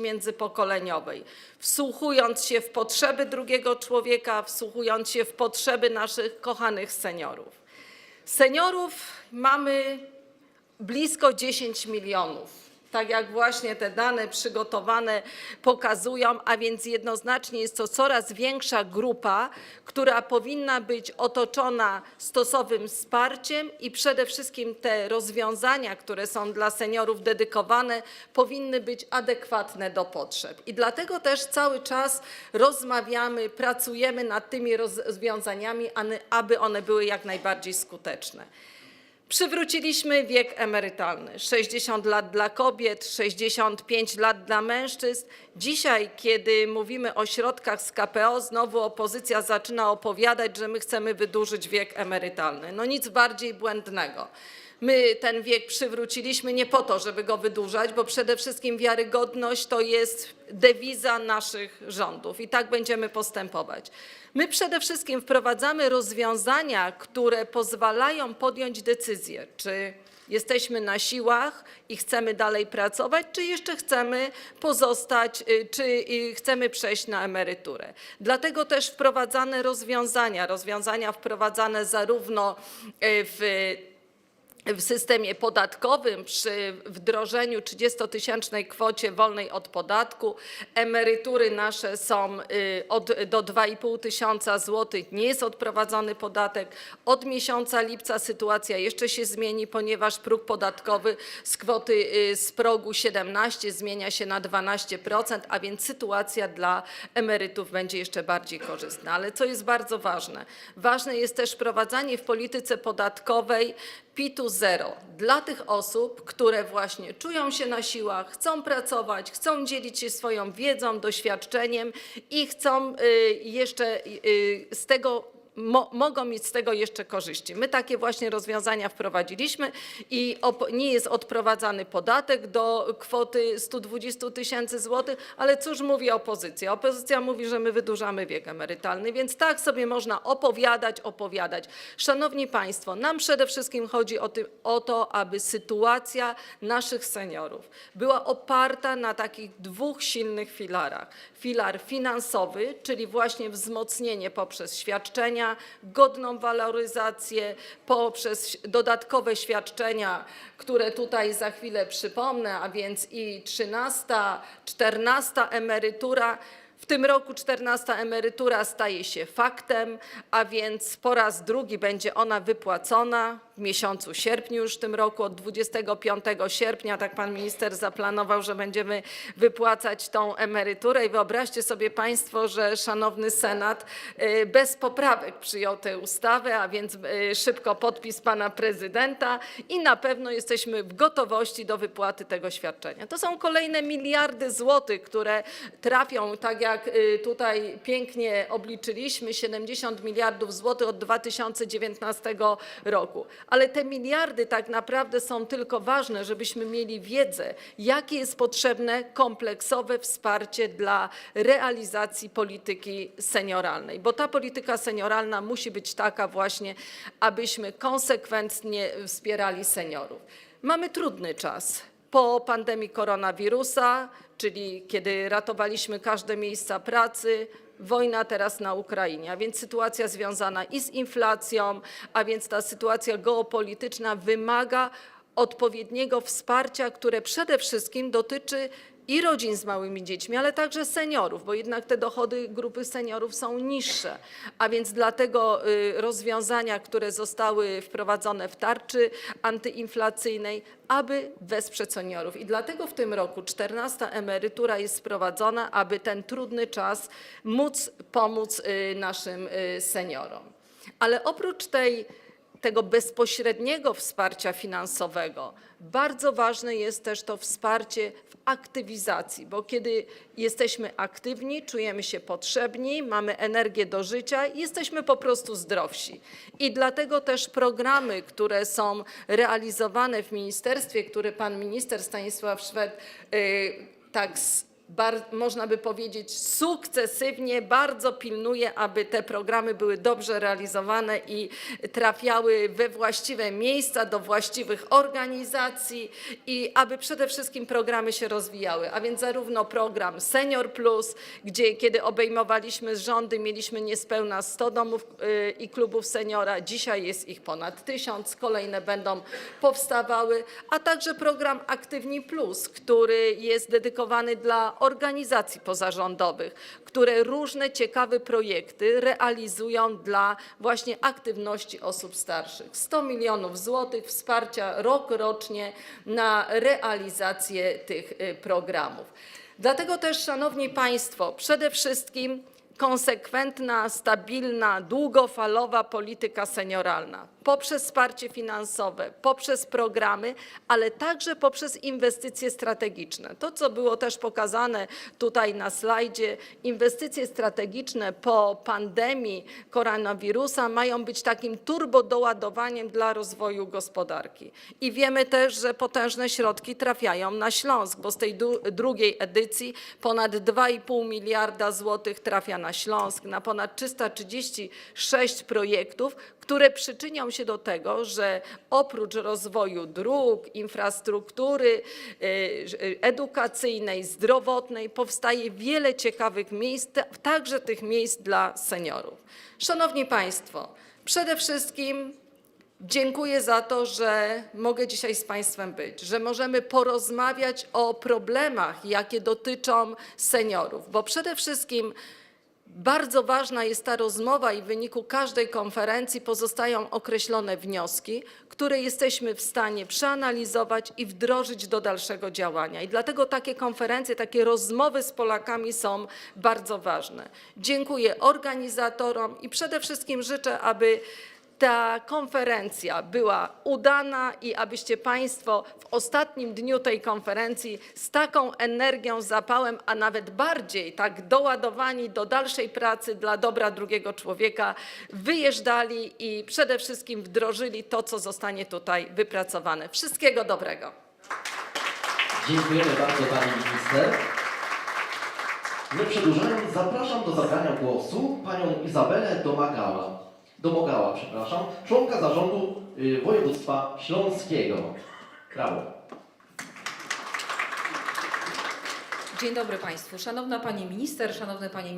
międzypokoleniowej, wsłuchując się w potrzeby drugiego człowieka, wsłuchując się w potrzeby naszych kochanych seniorów. Seniorów mamy blisko 10 milionów. Tak jak właśnie te dane przygotowane pokazują, a więc jednoznacznie jest to coraz większa grupa, która powinna być otoczona stosownym wsparciem i przede wszystkim te rozwiązania, które są dla seniorów dedykowane, powinny być adekwatne do potrzeb. I dlatego też cały czas rozmawiamy, pracujemy nad tymi rozwiązaniami, aby one były jak najbardziej skuteczne. Przywróciliśmy wiek emerytalny 60 lat dla kobiet, 65 lat dla mężczyzn. Dzisiaj, kiedy mówimy o środkach z KPO, znowu opozycja zaczyna opowiadać, że my chcemy wydłużyć wiek emerytalny. No nic bardziej błędnego. My ten wiek przywróciliśmy nie po to, żeby go wydłużać, bo przede wszystkim wiarygodność to jest dewiza naszych rządów i tak będziemy postępować. My przede wszystkim wprowadzamy rozwiązania, które pozwalają podjąć decyzję, czy jesteśmy na siłach i chcemy dalej pracować, czy jeszcze chcemy pozostać, y, czy y, chcemy przejść na emeryturę. Dlatego też wprowadzane rozwiązania, rozwiązania wprowadzane zarówno y, w w systemie podatkowym przy wdrożeniu 30-tysięcznej kwocie wolnej od podatku emerytury nasze są y, od, do 2,5 tysiąca złotych, nie jest odprowadzony podatek. Od miesiąca lipca sytuacja jeszcze się zmieni, ponieważ próg podatkowy z kwoty y, z progu 17 zmienia się na 12%, a więc sytuacja dla emerytów będzie jeszcze bardziej korzystna. Ale co jest bardzo ważne? Ważne jest też wprowadzanie w polityce podatkowej PIT-u zero. Dla tych osób, które właśnie czują się na siłach, chcą pracować, chcą dzielić się swoją wiedzą, doświadczeniem i chcą y, jeszcze y, z tego mo, mogą mieć z tego jeszcze korzyści. My takie właśnie rozwiązania wprowadziliśmy i nie jest odprowadzany podatek do kwoty 120 tysięcy złotych, ale cóż mówi opozycja? Opozycja mówi, że my wydłużamy wiek emerytalny, więc tak sobie można opowiadać, opowiadać. Szanowni Państwo, nam przede wszystkim chodzi o, o to, aby sytuacja naszych seniorów była oparta na takich dwóch silnych filarach. Filar finansowy, czyli właśnie wzmocnienie poprzez świadczenia, godną waloryzację, poprzez dodatkowe świadczenia, które tutaj za chwilę przypomnę, a więc i 13, 14 emerytura. W tym roku 14 emerytura staje się faktem, a więc po raz drugi będzie ona wypłacona w miesiącu sierpniu już w tym roku, od 25 sierpnia, tak pan minister zaplanował, że będziemy wypłacać tą emeryturę i wyobraźcie sobie państwo, że szanowny Senat y, bez poprawek przyjął tę ustawę, a więc y, szybko podpis pana prezydenta i na pewno jesteśmy w gotowości do wypłaty tego świadczenia. To są kolejne miliardy złotych, które trafią, tak jak y, tutaj pięknie obliczyliśmy, 70 miliardów złotych od 2019 roku. Ale te miliardy tak naprawdę są tylko ważne, żebyśmy mieli wiedzę, jakie jest potrzebne kompleksowe wsparcie dla realizacji polityki senioralnej, bo ta polityka senioralna musi być taka właśnie, abyśmy konsekwentnie wspierali seniorów. Mamy trudny czas po pandemii koronawirusa, czyli kiedy ratowaliśmy każde miejsca pracy, wojna teraz na Ukrainie, a więc sytuacja związana i z inflacją, a więc ta sytuacja geopolityczna wymaga odpowiedniego wsparcia, które przede wszystkim dotyczy i rodzin z małymi dziećmi, ale także seniorów, bo jednak te dochody grupy seniorów są niższe. A więc dlatego y, rozwiązania, które zostały wprowadzone w tarczy antyinflacyjnej, aby wesprzeć seniorów. I dlatego w tym roku 14 emerytura jest wprowadzona, aby ten trudny czas móc pomóc y, naszym y, seniorom. Ale oprócz tej tego bezpośredniego wsparcia finansowego, bardzo ważne jest też to wsparcie w aktywizacji, bo kiedy jesteśmy aktywni, czujemy się potrzebni, mamy energię do życia i jesteśmy po prostu zdrowsi. I dlatego też programy, które są realizowane w ministerstwie, które pan minister Stanisław Szwed y, tak bar, można by powiedzieć, sukcesywnie bardzo pilnuje, aby te programy były dobrze realizowane i trafiały we właściwe miejsca, do właściwych organizacji i aby przede wszystkim programy się rozwijały. A więc zarówno program Senior Plus, gdzie kiedy obejmowaliśmy rządy, mieliśmy niespełna 100 domów y, i klubów seniora, dzisiaj jest ich ponad 1000, kolejne będą powstawały, a także program Aktywni Plus, który jest dedykowany dla organizacji pozarządowych, które różne ciekawe projekty realizują dla właśnie aktywności osób starszych. 100 milionów złotych wsparcia rok rocznie na realizację tych y, programów. Dlatego też, Szanowni Państwo, przede wszystkim konsekwentna, stabilna, długofalowa polityka senioralna poprzez wsparcie finansowe, poprzez programy, ale także poprzez inwestycje strategiczne. To, co było też pokazane tutaj na slajdzie, inwestycje strategiczne po pandemii koronawirusa mają być takim turbodoładowaniem dla rozwoju gospodarki. I wiemy też, że potężne środki trafiają na Śląsk, bo z tej drugiej edycji ponad 2,5 miliarda złotych trafia na Śląsk, na ponad 336 projektów, które przyczynią się do tego, że oprócz rozwoju dróg, infrastruktury y, y, edukacyjnej, zdrowotnej powstaje wiele ciekawych miejsc, także tych miejsc dla seniorów. Szanowni Państwo, przede wszystkim Dziękuję za to, że mogę dzisiaj z Państwem być, że możemy porozmawiać o problemach, jakie dotyczą seniorów, bo przede wszystkim bardzo ważna jest ta rozmowa i w wyniku każdej konferencji pozostają określone wnioski, które jesteśmy w stanie przeanalizować i wdrożyć do dalszego działania. I dlatego takie konferencje, takie rozmowy z Polakami są bardzo ważne. Dziękuję organizatorom i przede wszystkim życzę, aby ta konferencja była udana i abyście Państwo w ostatnim dniu tej konferencji z taką energią, zapałem, a nawet bardziej tak doładowani do dalszej pracy dla dobra drugiego człowieka, wyjeżdżali i przede wszystkim wdrożyli to, co zostanie tutaj wypracowane. Wszystkiego dobrego. Dziękujemy bardzo Pani Minister. Nie przedłużając, zapraszam do zabrania głosu Panią Izabelę Domagała. Domogała, przepraszam, członka zarządu y, województwa śląskiego. Brawo. Dzień dobry Państwu. Szanowna Pani Minister, Szanowny Panie Ministrze.